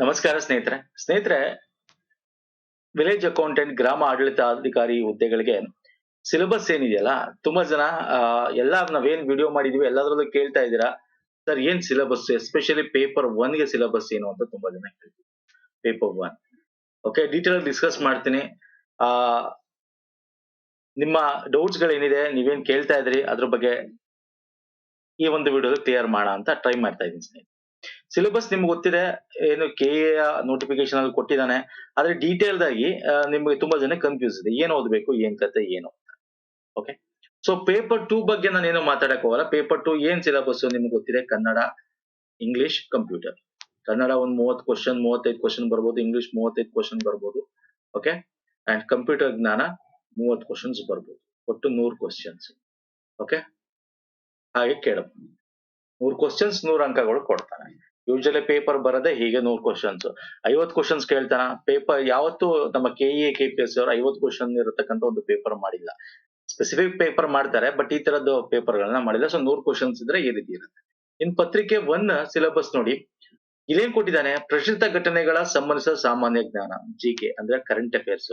ನಮಸ್ಕಾರ ಸ್ನೇಹಿತರೆ. ಸ್ನೇಹಿತರೆ ವಿಲೇಜ್ ಅಕೌಂಟೆಂಟ್ ಗ್ರಾಮ ಆಡಳಿತಾಧಿಕಾರಿ ಹುದ್ದೆಗಳಿಗೆ ಸಿಲೆಬಸ್ ಏನಿದೆಯಲ್ಲ, ತುಂಬಾ ಜನ ಎಲ್ಲ ನಾವೇನ್ ವಿಡಿಯೋ ಮಾಡಿದೀವಿ, ಎಲ್ಲದರಲ್ಲೂ ಕೇಳ್ತಾ ಇದ್ದೀರಾ, ಸರ್, ಏನ್ ಸಿಲೆಬಸ್ ಎಸ್ಪೆಷಲಿ ಪೇಪರ್ ಒನ್ಗೆ ಸಿಲೆಬಸ್ ಏನು? ಅಂತ ತುಂಬಾ ಜನ ಕೇಳ್ತೀವಿ paper one okay detail discuss ಮಾಡ್ತೀನಿ. ಆ, ನಿಮ್ಮ ಡೌಟ್ಸ್ ಗಳೇನಿದೆ, ನೀವೇನ್ ಕೇಳ್ತಾ ಇದ್ರಿ, ಅದ್ರ ಬಗ್ಗೆ ಈ ಒಂದು ವಿಡಿಯೋದಲ್ಲಿ ಕ್ಲಿಯರ್ ಮಾಡ ಅಂತ ಟ್ರೈ ಮಾಡ್ತಾ ಇದ್ದೀನಿ ಸ್ನೇಹಿತರೆ. ಸಿಲೆಬಸ್ ನಿಮ್ಗೆ ಗೊತ್ತಿದೆ, ಏನು ಕೆ ಎ ನೋಟಿಫಿಕೇಶನ್ ಅಲ್ಲಿ ಕೊಟ್ಟಿದ್ದಾನೆ. ಆದ್ರೆ ಡೀಟೇಲ್ ಆಗಿ ನಿಮಗೆ ತುಂಬಾ ಜನ ಕನ್ಫ್ಯೂಸ್ ಇದೆ. ಏನು ಓದ್ಬೇಕು, ಏನ್ ಕತೆ ಏನು ಓಕೆ ಸೊ ಪೇಪರ್ ಟೂ ಬಗ್ಗೆ ನಾನು ಏನು ಮಾತಾಡಕ್ ಹೋಗಲ್ಲ. ಪೇಪರ್ ಟೂ ಏನ್ ಸಿಲೆಬಸ್ ನಿಮ್ಗೆ ಗೊತ್ತಿದೆ? ಕನ್ನಡ ಇಂಗ್ಲಿಷ್ ಕಂಪ್ಯೂಟರ್ ಕನ್ನಡ ಒಂದು ಮೂವತ್ ಕ್ವಶನ್ ಮೂವತ್ತೈದು ಕ್ವಶನ್ ಬರ್ಬೋದು. ಇಂಗ್ಲಿಷ್ ಮೂವತ್ತೈದು ಕ್ವಶನ್ ಬರ್ಬೋದು. ಓಕೆ ಅಂಡ್ ಕಂಪ್ಯೂಟರ್ ಜ್ಞಾನ ಮೂವತ್ತು ಕ್ವಶನ್ಸ್ ಬರ್ಬೋದು. ಒಟ್ಟು ನೂರು ಕ್ವಶನ್ಸ್ ಓಕೆ ಹಾಗೆ ಕೇಳಬಹುದು ನೂರ್ ಕ್ವಶನ್ಸ್ ನೂರು ಅಂಕಗಳು ಕೊಡ್ತಾನೆ. ಯೂಶಲಿ ಪೇಪರ್ ಬರದೆ ಹೀಗೆ ನೂರ್ ಕ್ವಶನ್ಸ್ ಐವತ್ ಕ್ವಶನ್ಸ್ ಕೇಳ್ತಾನ. ಪೇಪರ್ ಯಾವತ್ತು ನಮ್ಮ K E K P S ಅವರು ಐವತ್ ಕ್ವಶನ್ ಇರತಕ್ಕಂತ ಒಂದು ಪೇಪರ್ ಮಾಡಿಲ್ಲ. ಸ್ಪೆಸಿಫಿಕ್ ಪೇಪರ್ ಮಾಡ್ತಾರೆ ಬಟ್ ಈ ತರದ್ದು ಪೇಪರ್ ಗಳನ್ನ ಮಾಡಿಲ್ಲ. ಸೊ ನೂರ್ ಕ್ವಶನ್ಸ್ ಇದ್ರೆ ಈ ರೀತಿ ಇರುತ್ತೆ. ಇನ್ ಪತ್ರಿಕೆ ಒನ್ ಸಿಲೆಬಸ್ ನೋಡಿ. ಇಲ್ಲೇನ್ ಕೊಟ್ಟಿದ್ದಾನೆ? ಪ್ರಚಲಿತ ಘಟನೆಗಳ ಸಂಬಂಧಿಸಿದ ಸಾಮಾನ್ಯ ಜ್ಞಾನ ಜಿ ಕೆ ಅಂದ್ರೆ ಕರೆಂಟ್ ಅಫೇರ್ಸ್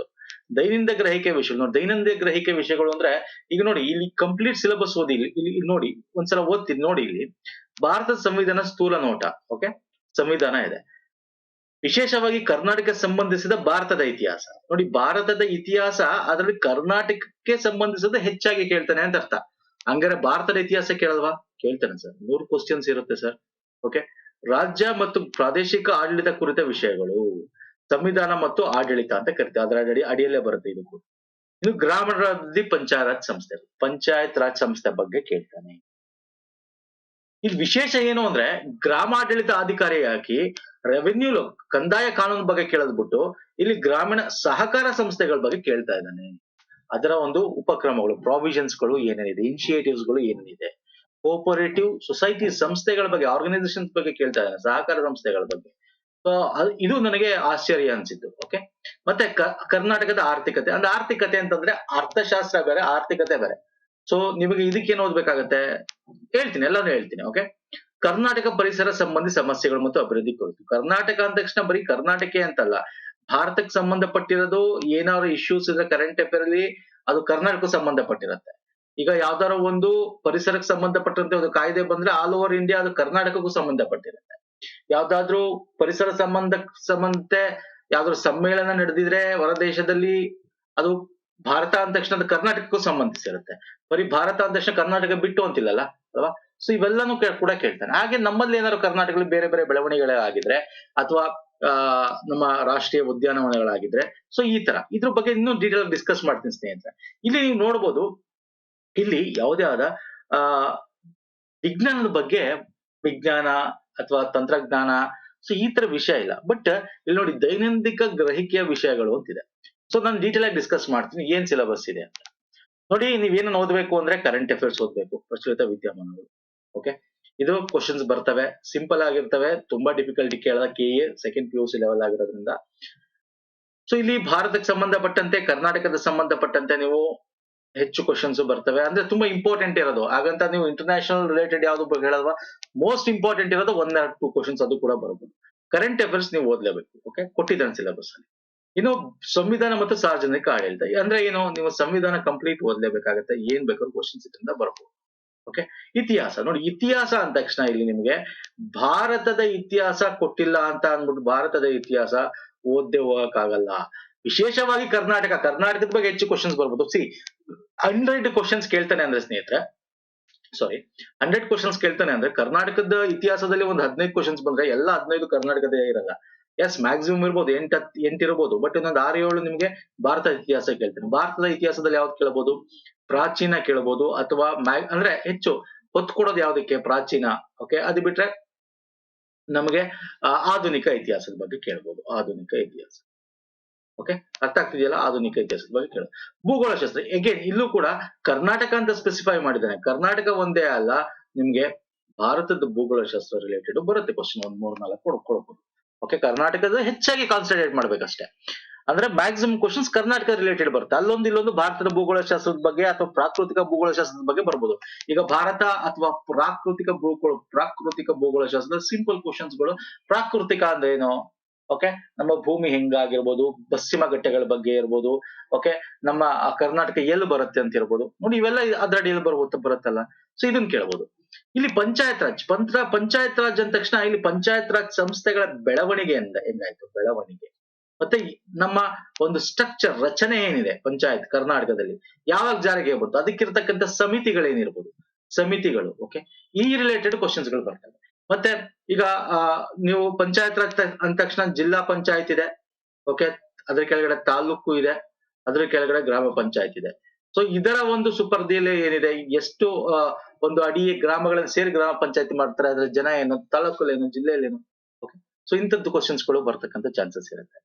ದೈನಂದಿನ ಗ್ರಹಿಕೆ ವಿಷಯ ನೋಡಿ. ದೈನಂದಿನ ಗ್ರಹಿಕೆ ವಿಷಯಗಳು ಅಂದ್ರೆ, ಈಗ ನೋಡಿ, ಇಲ್ಲಿ ಕಂಪ್ಲೀಟ್ ಸಿಲೆಬಸ್ ಓದಿ, ಇಲ್ಲಿ ಇಲ್ಲಿ ನೋಡಿ, ಒಂದ್ಸಲ ಓದ್ತೀನಿ ನೋಡಿ ಇಲ್ಲಿ. ಭಾರತದ ಸಂವಿಧಾನ ಸ್ಥೂಲ ನೋಟ ಓಕೆ ಸಂವಿಧಾನ ಇದೆ. ವಿಶೇಷವಾಗಿ ಕರ್ನಾಟಕ ಸಂಬಂಧಿಸಿದ ಭಾರತದ ಇತಿಹಾಸ. ನೋಡಿ, ಭಾರತದ ಇತಿಹಾಸ ಅದರಲ್ಲಿ ಕರ್ನಾಟಕಕ್ಕೆ ಸಂಬಂಧಿಸಿದ ಹೆಚ್ಚಾಗಿ ಕೇಳ್ತಾನೆ ಅಂತ ಅರ್ಥ. ಹಂಗಾರೆ ಭಾರತದ ಇತಿಹಾಸ ಕೇಳಲ್ವಾ? ಕೇಳ್ತಾನೆ ಸರ್. ನೂರು ಕ್ವಶನ್ಸ್ ಇರುತ್ತೆ ಸರ್ ಓಕೆ ರಾಜ್ಯ ಮತ್ತು ಪ್ರಾದೇಶಿಕ ಆಡಳಿತ ಕುರಿತ ವಿಷಯಗಳು, ಸಂವಿಧಾನ ಮತ್ತು ಆಡಳಿತ ಅಂತ ಕರಿತೀವಿ. ಅದರ ಅಡಿ ಅಡಿಯಲ್ಲೇ ಬರುತ್ತೆ ಇದು ಕೂಡ. ಇನ್ನು ಗ್ರಾಮೀಣಾಭಿವೃದ್ಧಿ ಪಂಚಾಯತ್ ಸಂಸ್ಥೆ, ಪಂಚಾಯತ್ ರಾಜ್ ಸಂಸ್ಥೆ ಬಗ್ಗೆ ಕೇಳ್ತಾನೆ. ಇಲ್ಲಿ ವಿಶೇಷ ಏನು ಅಂದ್ರೆ ಗ್ರಾಮಾಡಳಿತ ಅಧಿಕಾರಿಯಾಗಿ ರೆವೆನ್ಯೂ ಕಂದಾಯ ಕಾನೂನು ಬಗ್ಗೆ ಕೇಳದ್ ಬಿಟ್ಟು ಇಲ್ಲಿ ಗ್ರಾಮೀಣ ಸಹಕಾರ ಸಂಸ್ಥೆಗಳ ಬಗ್ಗೆ ಕೇಳ್ತಾ ಇದ್ದಾನೆ. ಅದರ ಒಂದು ಉಪಕ್ರಮಗಳು ಪ್ರಾವಿಷನ್ಸ್ಗಳು ಏನೇನಿದೆ ಇನಿಷಿಯೇಟಿವ್ಸ್ಗಳು ಏನೇನಿದೆ. ಕೋಪರೇಟಿವ್ ಸೊಸೈಟಿ ಸಂಸ್ಥೆಗಳ ಬಗ್ಗೆ ಆರ್ಗನೈಸೇಷನ್ಸ್ ಬಗ್ಗೆ ಕೇಳ್ತಾ ಇದ್ದಾನೆ, ಸಹಕಾರ ಸಂಸ್ಥೆಗಳ ಬಗ್ಗೆ. ಇದು ನನಗೆ ಆಶ್ಚರ್ಯ ಅನ್ಸಿತ್ತು ಓಕೆ ಮತ್ತೆ ಕರ್ನಾಟಕದ ಆರ್ಥಿಕತೆ, ಅಂದ್ರೆ ಆರ್ಥಿಕತೆ ಅಂತಂದ್ರೆ ಅರ್ಥಶಾಸ್ತ್ರ ಬೇರೆ, ಆರ್ಥಿಕತೆ ಬೇರೆ. ಸೊ ನಿಮಗೆ ಇದಕ್ಕೆ ಏನು ಓದ್ಬೇಕಾಗತ್ತೆ? ಹೇಳ್ತೀನಿ, ಎಲ್ಲಾನು ಹೇಳ್ತೀನಿ ಓಕೆ ಕರ್ನಾಟಕ ಪರಿಸರ ಸಂಬಂಧಿ ಸಮಸ್ಯೆಗಳು ಮತ್ತು ಅಭಿವೃದ್ಧಿ ಕುರಿತು. ಕರ್ನಾಟಕ ಅಂದ ತಕ್ಷಣ ಬರೀ ಕರ್ನಾಟಕ ಅಂತಲ್ಲ. ಭಾರತಕ್ಕೆ ಸಂಬಂಧಪಟ್ಟಿರೋದು ಏನಾದ್ರು ಇಶ್ಯೂಸ್ ಇದ್ರೆ ಕರೆಂಟ್ ಅಫೇರ್ ಅಲ್ಲಿ ಅದು ಕರ್ನಾಟಕಕ್ಕೆ ಸಂಬಂಧಪಟ್ಟಿರುತ್ತೆ. ಈಗ ಯಾವ್ದಾರ ಒಂದು ಪರಿಸರಕ್ಕೆ ಸಂಬಂಧಪಟ್ಟಂತೆ ಒಂದು ಕಾಯ್ದೆ ಬಂದ್ರೆ ಆಲ್ ಓವರ್ ಇಂಡಿಯಾ ಅದು ಕರ್ನಾಟಕಕ್ಕೂ ಸಂಬಂಧಪಟ್ಟಿರುತ್ತೆ. ಯಾವ್ದಾದ್ರು ಪರಿಸರ ಸಂಬಂಧ ಸಂಬಂಧ ಯಾವ್ದಾದ್ರು ಸಮ್ಮೇಳನ ನಡೆದಿದ್ರೆ ಹೊರ ದೇಶದಲ್ಲಿ ಅದು ಭಾರತ ಅಂದ ತಕ್ಷಣ ಅದು ಕರ್ನಾಟಕಕ್ಕೂ ಸಂಬಂಧಿಸಿರುತ್ತೆ. ಬರೀ ಭಾರತ ಅಂದ ತಕ್ಷಣ ಕರ್ನಾಟಕ ಬಿಟ್ಟು ಅಂತಿಲ್ಲಲ್ಲ, ಅಲ್ವಾ? ಸೊ ಇವೆಲ್ಲಾನು ಕೂಡ ಕೇಳ್ತಾನೆ ಹಾಗೆ ನಮ್ಮಲ್ಲಿ ಏನಾದ್ರು ಕರ್ನಾಟಕದಲ್ಲಿ ಬೇರೆ ಬೇರೆ ಬೆಳವಣಿಗೆಗಳಾಗಿದ್ರೆ ಅಥವಾ ನಮ್ಮ ರಾಷ್ಟ್ರೀಯ ಉದ್ಯಾನವನಗಳಾಗಿದ್ರೆ ಸೊ ಈ ತರ. ಇದ್ರ ಬಗ್ಗೆ ಇನ್ನೂ ಡೀಟೇಲ್ ಡಿಸ್ಕಸ್ ಮಾಡ್ತೀನಿ ಸ್ನೇಹಿತರೆ. ಇಲ್ಲಿ ನೀವು ನೋಡ್ಬೋದು, ಇಲ್ಲಿ ಯಾವುದೇ ಆದ, ಆ, ವಿಜ್ಞಾನದ ಬಗ್ಗೆ ವಿಜ್ಞಾನ ಅಥವಾ ತಂತ್ರಜ್ಞಾನ ಸೊ ಈ ತರ ವಿಷಯ ಇಲ್ಲ. ಬಟ್ ಇಲ್ಲಿ ನೋಡಿ ದೈನಂದಿಕ ಗ್ರಹಿಕೆಯ ವಿಷಯಗಳು ಅಂತಿದೆ. ಸೊ ನಾನು ಡೀಟೇಲ್ ಆಗಿ ಡಿಸ್ಕಸ್ ಮಾಡ್ತೀನಿ, ಏನ್ ಸಿಲೆಬಸ್ ಇದೆ ಅಂತ. ನೋಡಿ, ನೀವೇನು ಓದಬೇಕು ಅಂದ್ರೆ ಕರೆಂಟ್ ಅಫೇರ್ಸ್ ಓದಬೇಕು, ಪ್ರಚಲಿತ ವಿದ್ಯಮಾನಗಳು ಓಕೆ ಇದು ಕ್ವಶನ್ಸ್ ಬರ್ತವೆ ಸಿಂಪಲ್ ಆಗಿರ್ತವೆ, ತುಂಬಾ ಡಿಫಿಕಲ್ಟಿ ಕೇಳದ K A second P U C level ಆಗಿರೋದ್ರಿಂದ. ಸೊ ಇಲ್ಲಿ ಭಾರತಕ್ಕೆ ಸಂಬಂಧಪಟ್ಟಂತೆ, ಕರ್ನಾಟಕದ ಸಂಬಂಧಪಟ್ಟಂತೆ ನೀವು ಹೆಚ್ಚು ಕ್ವಶನ್ಸ್ ಬರ್ತವೆ. ಅಂದ್ರೆ ತುಂಬಾ ಇಂಪಾರ್ಟೆಂಟ್ ಇರೋದು. ಹಾಗಂತ ನೀವು ಇಂಟರ್ನ್ಯಾಷನಲ್ ರಿಲೇಟೆಡ್ ಯಾವ್ದು ಬಗ್ಗೆ ಹೇಳಲ್ವಾ? ಮೋಸ್ಟ್ ಇಂಪಾರ್ಟೆಂಟ್ ಇರೋದು ಒಂದ್ ಎರಡು ಟೂ ಕ್ವಶನ್ಸ್ ಅದು ಕೂಡ ಬರಬಹುದು ಕರೆಂಟ್ ಅಫೇರ್ಸ್ ನೀವು ಓದ್ಲೇಬೇಕು ಓಕೆ ಕೊಟ್ಟಿದ್ದಾನೆ ಸಿಲೆಬಸ್ ಅಲ್ಲಿ. ಇನ್ನು ಸಂವಿಧಾನ ಮತ್ತು ಸಾರ್ವಜನಿಕ ಆಡಳಿತ, ಅಂದ್ರೆ ಏನು, ನೀವು ಸಂವಿಧಾನ ಕಂಪ್ಲೀಟ್ ಓದಲೇಬೇಕಾಗುತ್ತೆ, ಏನ್ ಬೇಕಾದ್ರೂ ಕ್ವಶನ್ಸ್ ಇದರಿಂದ ಬರ್ಬೋದು. ಓಕೆ ಇತಿಹಾಸ, ನೋಡಿ, ಇತಿಹಾಸ ಅಂದ ತಕ್ಷಣ ಇಲ್ಲಿ ನಿಮ್ಗೆ ಭಾರತದ ಇತಿಹಾಸ ಕೊಟ್ಟಿಲ್ಲ ಅಂತ ಅಂದ್ಬಿಟ್ಟು ಭಾರತದ ಇತಿಹಾಸ ಓದ್ದೆ ಹೋಗಕ್ಕಾಗಲ್ಲ. ವಿಶೇಷವಾಗಿ ಕರ್ನಾಟಕ, ಕರ್ನಾಟಕದ ಬಗ್ಗೆ ಹೆಚ್ಚು ಕ್ವಶನ್ಸ್ ಬರ್ಬೋದು. ಸಿ ಹಂಡ್ರೆಡ್ ಕ್ವಶನ್ಸ್ ಕೇಳ್ತಾನೆ ಅಂದ್ರೆ ಸ್ನೇಹಿತರೆ ಸಾರಿ ಹಂಡ್ರೆಡ್ ಕ್ವಶನ್ಸ್ ಕೇಳ್ತಾನೆ ಅಂದ್ರೆ ಕರ್ನಾಟಕದ ಇತಿಹಾಸದಲ್ಲಿ ಒಂದು ಹದಿನೈದು ಕ್ವಶನ್ಸ್ ಬಂದ್ರೆ ಎಲ್ಲ ಹದಿನೈದು ಕರ್ನಾಟಕದೇ ಇರಲ್ಲ. ಎಸ್ ಮ್ಯಾಕ್ಸಿಮಮ್ ಇರ್ಬೋದು, ಎಂಟ್ ಹತ್, ಎಂಟ್ ಇರ್ಬೋದು ಬಟ್ ಇನ್ನೊಂದು ಆರು ಏಳು ನಿಮಗೆ ಭಾರತದ ಇತಿಹಾಸ ಕೇಳ್ತೇನೆ. ಭಾರತದ ಇತಿಹಾಸದಲ್ಲಿ ಯಾವ್ದು ಕೇಳಬಹುದು ಪ್ರಾಚೀನ ಕೇಳಬಹುದು ಅಥವಾ ಮ್ಯಾಗ್ ಅಂದ್ರೆ ಹೆಚ್ಚು ಒತ್ತು ಕೊಡೋದು ಯಾವ್ದಕ್ಕೆ? ಪ್ರಾಚೀನ ಓಕೆ ಅದು ಬಿಟ್ರೆ ನಮಗೆ ಆಧುನಿಕ ಇತಿಹಾಸದ ಬಗ್ಗೆ ಕೇಳ್ಬೋದು, ಆಧುನಿಕ ಇತಿಹಾಸ. ಓಕೆ ಅರ್ಥ ಆಗ್ತಿದೆಯಲ್ಲ? ಆಧುನಿಕ ಇತಿಹಾಸದ ಬಗ್ಗೆ ಕೇಳ ಭೂಗೋಳಶಾಸ್ತ್ರ ಎಗೇನ್ ಇಲ್ಲೂ ಕೂಡ ಕರ್ನಾಟಕ ಅಂತ ಸ್ಪೆಸಿಫೈ ಮಾಡಿದ್ದಾನೆ ಕರ್ನಾಟಕ ಒಂದೇ ಅಲ್ಲ, ನಿಮ್ಗೆ ಭಾರತದ ಭೂಗೋಳ ಶಾಸ್ತ್ರ ರಿಲೇಟೆಡ್ ಬರುತ್ತೆ ಕ್ವಶನ್ ಒಂದ್ ಮೂರ್ ನಾಲ್ಕು ಕೊಡ್ಕೊಳ್ಬಹುದು ಓಕೆ ಕರ್ನಾಟಕದ ಹೆಚ್ಚಾಗಿ ಕಾನ್ಸಂಟ್ರೇಟ್ ಮಾಡ್ಬೇಕಷ್ಟೇ. ಅಂದ್ರೆ ಮ್ಯಾಕ್ಸಿಮಮ್ ಕ್ವಶನ್ಸ್ ಕರ್ನಾಟಕ ರಿಲೇಟೆಡ್ ಬರುತ್ತೆ. ಅಲ್ಲೊಂದು ಇಲ್ಲೊಂದು ಭಾರತದ ಭೂಗೋಳಶಾಸ್ತ್ರದ ಬಗ್ಗೆ ಅಥವಾ ಪ್ರಾಕೃತಿಕ ಭೂಗೋಳಶಾಸ್ತ್ರದ ಬಗ್ಗೆ ಬರ್ಬೋದು. ಈಗ ಭಾರತ ಅಥವಾ ಪ್ರಾಕೃತಿಕ ಭೂಗೋಳ, ಪ್ರಾಕೃತಿಕ ಭೂಗೋಳಶಾಸ್ತ್ರದ ಸಿಂಪಲ್ ಕ್ವಶನ್ಸ್ಗಳು ಪ್ರಾಕೃತಿಕ ಅಂದ್ರೆ ಏನು? ಓಕೆ ನಮ್ಮ ಭೂಮಿ ಹೆಂಗಾಗಿರ್ಬೋದು, ಪಶ್ಚಿಮ ಘಟ್ಟಗಳ ಬಗ್ಗೆ ಇರ್ಬೋದು ಓಕೆ ನಮ್ಮ ಕರ್ನಾಟಕ ಎಲ್ಲಿ ಬರುತ್ತೆ ಅಂತ ಇರ್ಬೋದು. ನೋಡಿ, ಇವೆಲ್ಲ ಅದ್ರಡಿ ಎಲ್ಲಿ ಬರುತ್ತೆ, ಬರುತ್ತಲ್ಲ? ಸೊ ಇದನ್ನ ಕೇಳ್ಬೋದು. ಇಲ್ಲಿ ಪಂಚಾಯತ್ ರಾಜ್, ಪಂತ್ರ, ಪಂಚಾಯತ್ ರಾಜ್ ಅಂದ ತಕ್ಷಣ ಇಲ್ಲಿ ಪಂಚಾಯತ್ ರಾಜ್ ಸಂಸ್ಥೆಗಳ ಬೆಳವಣಿಗೆ ಎಂದ, ಹೆಂಗಾಯ್ತು? ಬೆಳವಣಿಗೆ. ಮತ್ತೆ ನಮ್ಮ ಒಂದು ಸ್ಟ್ರಕ್ಚರ್ ರಚನೆ ಏನಿದೆ ಪಂಚಾಯತ್ ಕರ್ನಾಟಕದಲ್ಲಿ? ಯಾವಾಗ ಜಾರಿಗೆ ಬರುತ್ತೆ ಅದಕ್ಕಿರ್ತಕ್ಕಂಥ ಸಮಿತಿಗಳೇನಿರ್ಬೋದು? ಸಮಿತಿಗಳು ಓಕೆ ಈ ರಿಲೇಟೆಡ್ ಕ್ವಶನ್ಸ್ಗಳು ಬರ್ತವೆ. ಮತ್ತೆ ಈಗ ನೀವು ಪಂಚಾಯತ್ ರಾಜ್ ಅಂದ ತಕ್ಷಣ ಜಿಲ್ಲಾ ಪಂಚಾಯತ್ ಇದೆ. ಓಕೆ ಅದ್ರ ಕೆಳಗಡೆ ತಾಲೂಕು ಇದೆ. ಅದ್ರ ಕೆಳಗಡೆ ಗ್ರಾಮ ಪಂಚಾಯತ್ ಇದೆ. ಸೊ ಇದರ ಒಂದು ಸುಪರ್ದಿಯಲ್ಲಿ ಏನಿದೆ? ಎಷ್ಟು ಒಂದು ಅಡಿ ಗ್ರಾಮಗಳನ್ನು ಸೇರಿ ಗ್ರಾಮ ಪಂಚಾಯತ್ ಮಾಡ್ತಾರೆ? ಅದ್ರ ಜನ ಏನು? ತಾಲೂಕಲ್ಲಿ ಏನು? ಜಿಲ್ಲೆಯಲ್ಲಿ ಏನು? ಓಕೆ ಸೊ ಇಂಥದ್ದು ಕ್ವಶನ್ಸ್ಗಳು ಬರ್ತಕ್ಕಂಥ ಚಾನ್ಸಸ್ ಇರುತ್ತೆ.